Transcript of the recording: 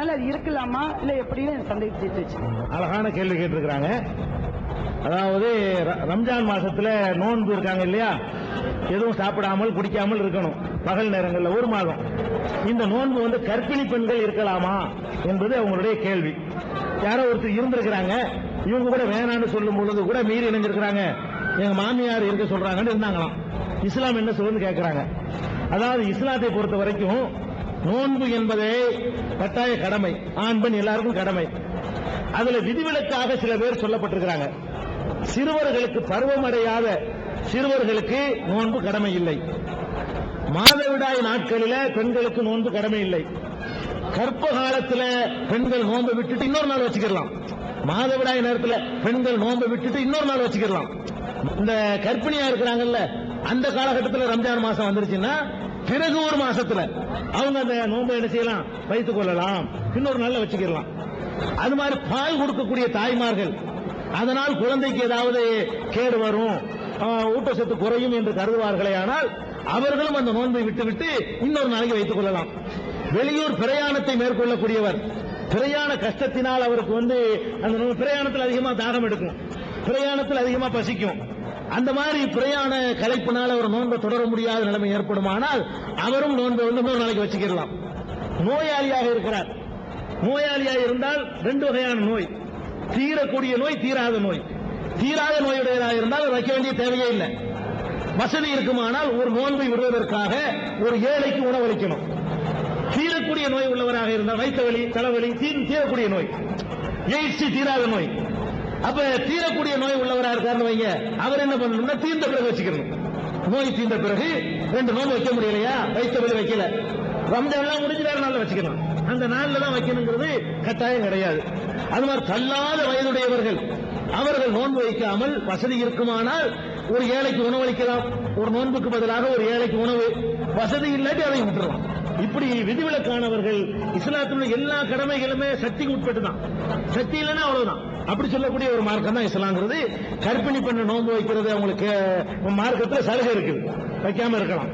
அதனால அது இருக்கலாமா இல்ல எப்படின்னு என் தீர்த்து அழகான கேள்வி கேட்டிருக்கிறாங்க. அதாவது ரம்ஜான் மாசத்துல நோன்பு இருக்காங்க இல்லையா? எதுவும் சாப்பிடாமல் குடிக்காமல் இருக்கணும். பகல் நேரங்களில் ஒரு மாதம். இந்த நோன்பு வந்து கர்ப்பிணி பெண்கள் இருக்கலாமா என்பது அவங்களுடைய கேள்வி. யாரோ ஒருத்தர் இருந்திருக்கிறாங்க. இவங்க கூட வேணான்னு சொல்லும் பொழுது கூட மீறி இணைஞ்சிருக்கிறாங்க. எங்க மாமியார் இருக்க சொல்றாங்கன்னு இருந்தாங்களாம். இஸ்லாம் என்ன சொல்லுன்னு கேட்கிறாங்க அதாவது இஸ்லாத்தை பொறுத்த வரைக்கும் நோன்பு என்பதே கட்டாய கடமை ஆண் பெண் எல்லாருக்கும் கடமை. அதுல விதிவிலக்காக சில பேர் சொல்லப்பட்டிருக்கிறாங்க. சிறுவர்களுக்கு பருவமடையாத சிறுவர்களுக்கு நோன்பு கடமை இல்லை. மாதவிடாய் நாட்களில பெண்களுக்கு நோன்பு கடமை இல்லை. கற்ப காலத்துல பெண்கள் நோன்பை விட்டுட்டு இன்னொரு நாள் வச்சுக்கலாம் மாதவிடாய் நேரத்தில் பெண்கள் நோன்பை விட்டுட்டு இன்னொரு நாள் வச்சுக்கலாம் இந்த கர்ப்பிணியா இருக்கிறாங்கல்ல அந்த காலகட்டத்தில் ரம்ஜான் மாசம் வந்துருச்சுன்னா பிறகு ஒரு மாசத்துல அவங்க அந்த நோன்பை என்ன செய்யலாம்? வைத்துக் கொள்ளலாம். இன்னொரு நாள்ல வச்சுக்கலாம் அது மாதிரி பால் கொடுக்கக்கூடிய தாய்மார்கள் அதனால் குழந்தைக்கு ஏதாவது கேடு வரும் ஊட்டச்சத்து குறையும் என்று கருதுவார்களே ஆனால் அவர்களும் அந்த நோன்பை விட்டுவிட்டு இன்னொரு நாளைக்கு வைத்துக் கொள்ளலாம். வெளியூர் பிரயாணத்தை மேற்கொள்ளக்கூடியவர் பிரயாண கஷ்டத்தினால் அவருக்கு வந்து அந்த பிரயாணத்தில் அதிகமா தாகம் எடுக்கும். பிரயாணத்தில் அதிகமா பசிக்கும். அந்த மாதிரி பிரயாண கலைப்பினால் அவர் நோன்பை தொடர முடியாத நிலைமை ஏற்படுமானால் அவரும் நோன்பை வந்து மூணு நாளைக்கு வச்சுக்கிடலாம். நோயாளியாக இருக்கிறார். நோயாளியாக இருந்தால் ரெண்டு வகையான நோய். தீரக்கூடிய நோய் தீராத நோய். தீராத நோயுடையதாக இருந்தால் வைக்க வேண்டிய தேவையே இல்லை. வசதி இருக்குமானால் ஒரு நோன்பை விடுவதற்காக ஒரு ஏழைக்கு உணவளிக்கணும். தீரக்கூடிய நோய் உள்ளவராக இருந்தால் வைத்த வலி தலைவலி தீரக்கூடிய நோய். எய்ட்ஸ் தீராத நோய். அப்ப தீரக்கூடிய நோய் உள்ளவராக இருக்காருன்னு வைங்க. அவர் என்ன பண்ணணும்னா தீர்ந்த பிறகு வச்சுக்கணும். நோய் தீர்ந்த பிறகு ரெண்டு நோய் வைக்க முடியலையா? வைத்த பிறகு வைக்கல. ரம்ஜான்லாம் முடிஞ்சு வேற நாள்ல வச்சுக்கணும் அந்த நாள்ல தான் வைக்கணுங்கிறது கட்டாயம் கிடையாது. அது மாதிரி தள்ளாத வயதுடையவர்கள் அவர்கள் நோன்பு வைக்காமல் வசதி இருக்குமானால் ஒரு ஏழைக்கு உணவளிக்கலாம். ஒரு நோன்புக்கு பதிலாக ஒரு ஏழைக்கு உணவு. வசதி இல்லாட்டி அதை விட்டுருவான் இப்படி விதிவிலக்கானவர்கள் இஸ்லாத்தினுடைய எல்லா கடமைகளுமே சக்திக்கு உட்பட்டு தான் சக்தி இல்லைன்னா அவ்வளவுதான். அப்படி சொல்லக்கூடிய ஒரு மார்க்கம் தான் இஸ்லாங்கிறது கர்ப்பிணி பண்ண நோன்பு வைக்கிறது அவங்களுக்கு மார்க்கத்தில் சலுகை இருக்குது. வைக்காம இருக்கலாம்.